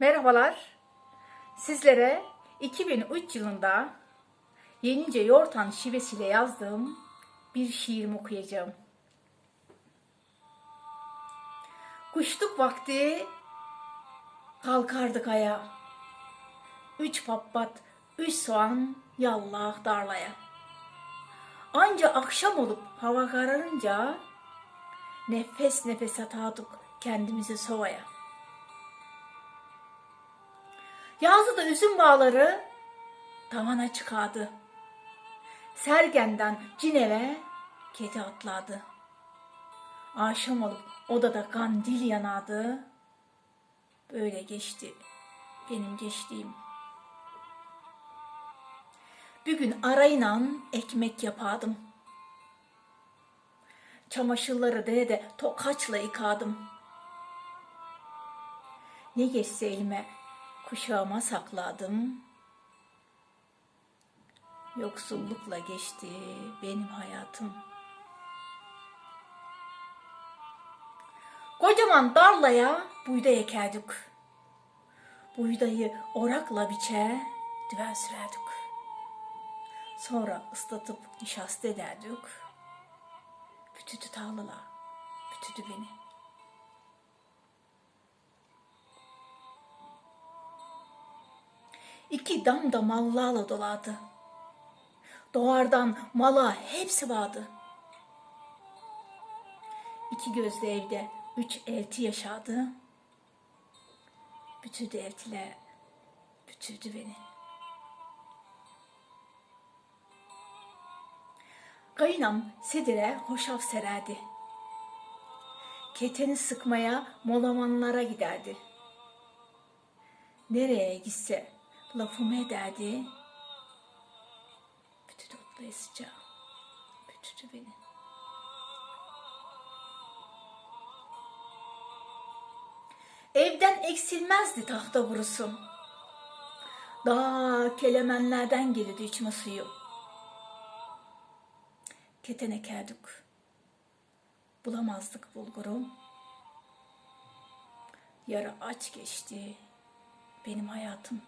Merhabalar. Sizlere 2003 yılında Yenice Yortan şivesiyle yazdığım bir şiirimi okuyacağım. Kuşluk vakti kalkardık aya. Üç pappat, üç soğan yallah darlaya. Anca akşam olup hava kararınca nefes nefes atardık kendimizi sovaya. Yazdı da üzüm bağları tavana çıkardı. Sergenden cineve kedi atladı. Akşam olup odada kandil yanadı. Böyle geçti benim geçtiğim. Bir gün arayla ekmek yapardım. Çamaşırları derede tokaçla yıkadım. Ne geçse elime kuşağıma sakladım. Yoksullukla geçti benim hayatım. Kocaman darlaya buğday ekerdik. Buğdayı orakla biçe düven sürerdik. Sonra ıslatıp nişasta ederdik. Bütüdü tarlalar, bütüdü beni. İki dam da mallarla doladı. Doğardan mala hepsi vardı. İki gözlü evde üç elti yaşadı. Bütüdü eltiler, bütüdü beni. Kayınam sedire hoşaf sererdi. Keteni sıkmaya molamanlara giderdi. Nereye gitse lafımı ederdi. Bütüdü otlayısıca, bütüdü beni. Evden eksilmezdi tahta vurusun. Daha kelemenlerden gelirdi içme suyu. Keten ekerdik. Bulamazdık bulguru. Yarı aç geçti benim hayatım.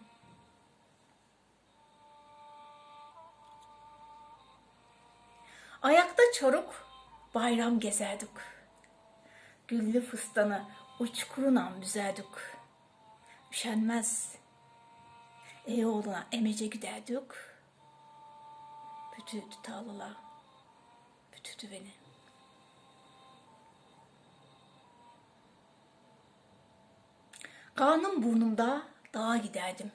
Ayakta çoruk bayram gezerdik. Güllü fıstanı uçkurunam büzerdik. Üşenmez. Ey oğluna emece giderdik. Bütüdü tarlalar, bütüdü beni. Karnım burnumda dağa giderdim.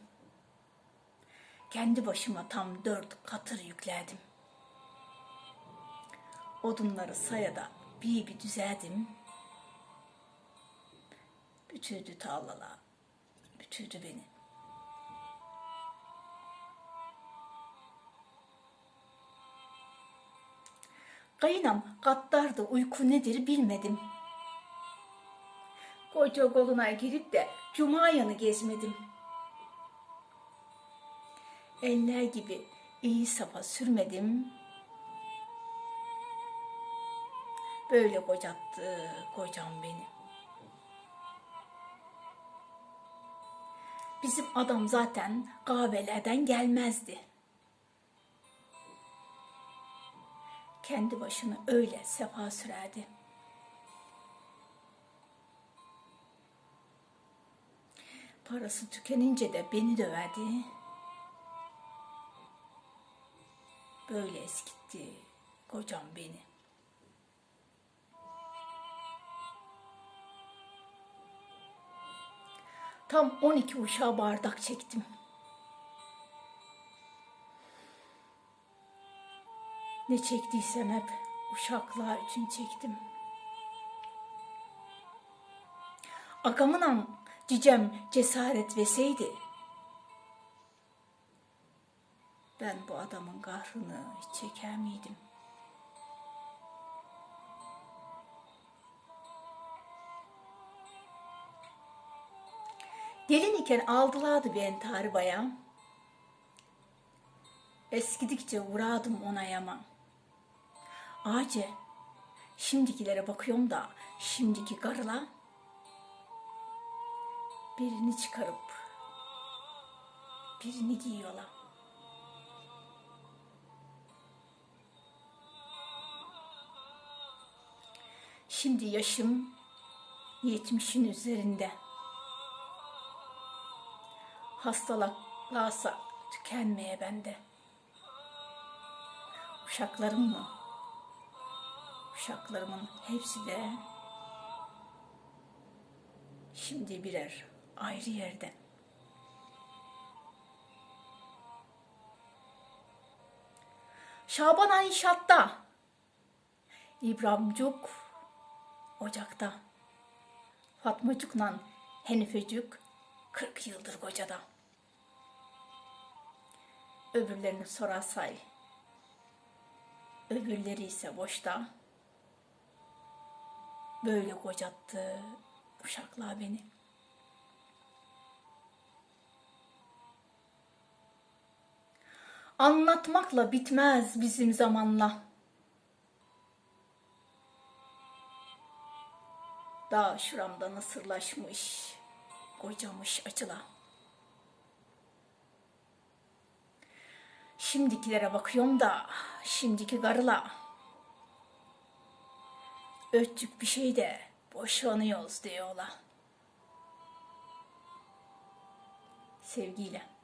Kendi başıma tam dört katır yüklerdim. Odunları sayada bir bir düzerdim. Bütüdü tarlalar, bütüdü beni. Kayınam katlardı uyku nedir bilmedim. Koca koluna girip de cuma yanı gezmedim. Eller gibi iyi safa sürmedim. Böyle kocattı kocam beni. Bizim adam zaten kahvelerden gelmezdi. Kendi başına öyle sefa sürerdi. Parası tükenince de beni döverdi. Böyle eskitti kocam beni. Tam 12 uşağı bardak çektim. Ne çektiysem hep uşaklar için çektim. Akamınam cicem cesaret veseydi. Ben bu adamın kahrını hiç çeker miydim? Gelin iken aldılardı beni taribaya. Eskidikçe uğradım ona yama. Ağace, şimdikilere bakıyorum da şimdiki karıla birini çıkarıp birini giyiyorlar. Şimdi yaşım yetmişin üzerinde. Hastalıklarsa tükenmeye bende. Uşaklarım mı? Uşaklarımın hepsi de şimdi birer ayrı yerde. Şaban inşaatta. İbrahimcuk ocakta. Fatmacukla Henifecük 40 yıldır kocada. Öbürlerini sorarsay. Öbürleri ise boşta. Böyle kocattı uşaklar beni. Anlatmakla bitmez bizim zamanla. Dağ şuramda nasırlaşmış, kocamış acıla. Şimdikilere bakıyorum da, şimdiki karıla. Ötçük bir şey de boşanıyoruz diyorlar. Sevgiyle.